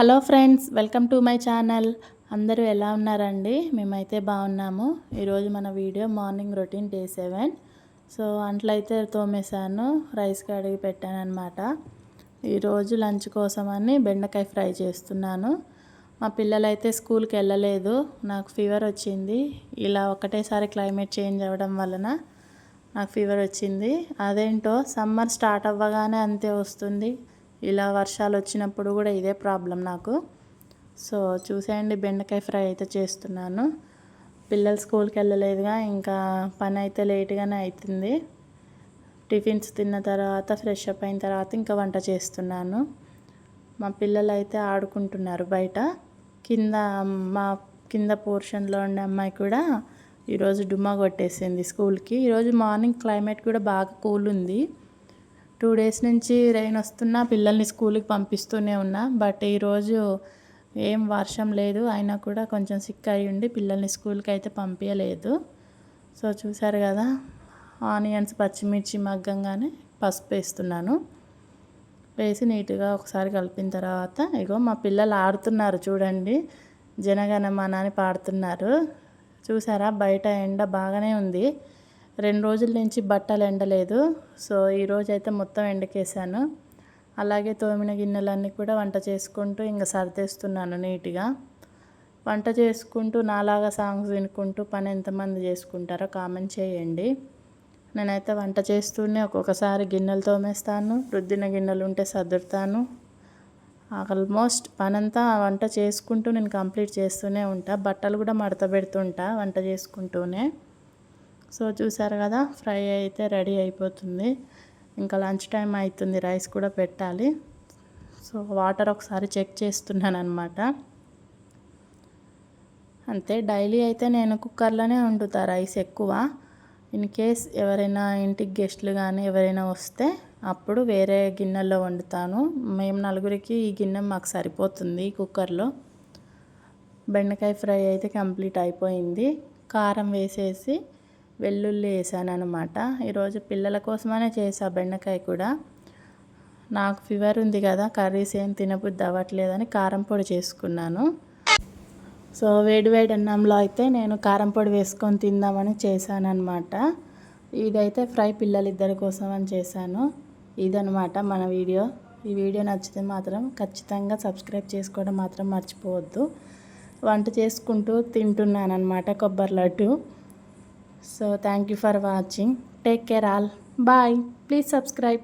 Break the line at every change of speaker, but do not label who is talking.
Hello friends welcome to my channel అందరూ ఎలా ఉన్నారండి మేమైతే బాగున్నాము ఈరోజు మన video morning routine day seven so అంట్లయితే తోమేశాను రైస్ కడిగి పెట్టాను అనమాట ఈరోజు లంచ్ కోసమని బెండకాయ ఫ్రై చేస్తున్నాను మా పిల్లలైతే స్కూల్కి వెళ్ళలేదు నాకు ఫీవర్ వచ్చింది ఇలా ఒకటేసారి క్లైమేట్ చేంజ్ అవ్వడం వలన నాకు ఫీవర్ వచ్చింది అదేంటో సమ్మర్ స్టార్ట్ అవ్వగానే అంతే వస్తుంది ఇలా వర్షాలు వచ్చినప్పుడు కూడా ఇదే ప్రాబ్లం నాకు సో చూసేయండి బెండకాయ ఫ్రై అయితే చేస్తున్నాను పిల్లలు స్కూల్కి వెళ్ళలేదుగా ఇంకా పని అయితే లేట్గానే అవుతుంది టిఫిన్స్ తిన్న తర్వాత ఫ్రెష్ అప్ అయిన తర్వాత ఇంకా వంట చేస్తున్నాను మా పిల్లలు అయితే ఆడుకుంటున్నారు బయట కింద మా కింద పోర్షన్లో ఉండే అమ్మాయి కూడా ఈరోజు డుమ్మా కొట్టేసింది స్కూల్కి ఈరోజు మార్నింగ్ క్లైమేట్ కూడా బాగా కూల్ ఉంది టూ డేస్ నుంచి రెయిన్ వస్తున్నా పిల్లల్ని స్కూల్కి పంపిస్తూనే ఉన్నా బట్ ఈరోజు ఏం వర్షం లేదు అయినా కూడా కొంచెం సిక్ అయి ఉండి పిల్లల్ని స్కూల్కి అయితే పంపించలేదు సో చూసారు కదా ఆనియన్స్ పచ్చిమిర్చి మగ్గంగానే పసుపు వేస్తున్నాను వేసి నీట్గా ఒకసారి కలిపిన తర్వాత ఇగో మా పిల్లలు ఆడుతున్నారు చూడండి జనగణమానాన్ని పాడుతున్నారు చూసారా బయట ఎండ బాగానే ఉంది రెండు రోజుల నుంచి బట్టలు ఎండలేదు సో ఈరోజు అయితే మొత్తం ఎండకేసాను అలాగే తోమిన గిన్నెలన్నీ కూడా వంట చేసుకుంటూ ఇంకా సర్దేస్తున్నాను నీట్గా వంట చేసుకుంటూ నాలాగా సాంగ్స్ వినుకుంటూ పని ఎంతమంది చేసుకుంటారో కామెంట్ చేయండి నేనైతే వంట చేస్తూనే ఒక్కొక్కసారి గిన్నెలు తోమేస్తాను రుద్దిన గిన్నెలు ఉంటే సర్దుతాను ఆల్మోస్ట్ పనంతా వంట చేసుకుంటూ నేను కంప్లీట్ చేస్తూనే ఉంటా బట్టలు కూడా మడత పెడుతుంటా వంట చేసుకుంటూనే సో చూసారు కదా ఫ్రై అయితే రెడీ అయిపోతుంది ఇంకా లంచ్ టైం అవుతుంది రైస్ కూడా పెట్టాలి సో వాటర్ ఒకసారి చెక్ చేస్తున్నాను అనమాట అంతే డైలీ అయితే నేను కుక్కర్లోనే వండుతా రైస్ ఎక్కువ ఇన్ కేస్ ఎవరైనా ఇంటికి గెస్ట్లు కానీ ఎవరైనా వస్తే అప్పుడు వేరే గిన్నెలో వండుతాను మేము నలుగురికి ఈ గిన్నె మాకు సరిపోతుంది కుక్కర్లో బెండకాయ ఫ్రై అయితే కంప్లీట్ అయిపోయింది కారం వేసేసి వెల్లుల్లి వేసాను అనమాట ఈరోజు పిల్లల కోసమనే చేసా బెండకాయ కూడా నాకు ఫీవర్ ఉంది కదా కర్రీస్ ఏం తినబుద్ధి అవ్వట్లేదని కారం పొడి చేసుకున్నాను సో వేడివేడి అన్నంలో అయితే నేను కారం పొడి వేసుకొని తిందామని చేశానమాట ఇదైతే ఫ్రై పిల్లలిద్దరి కోసం అని చేశాను ఇదనమాట మన వీడియో ఈ వీడియో నచ్చితే మాత్రం ఖచ్చితంగా సబ్స్క్రైబ్ చేసుకోవడం మాత్రం మర్చిపోవద్దు వంట చేసుకుంటూ తింటున్నాను అనమాట కొబ్బరి laddu So thank you for watching. Take care all. Bye. Please subscribe.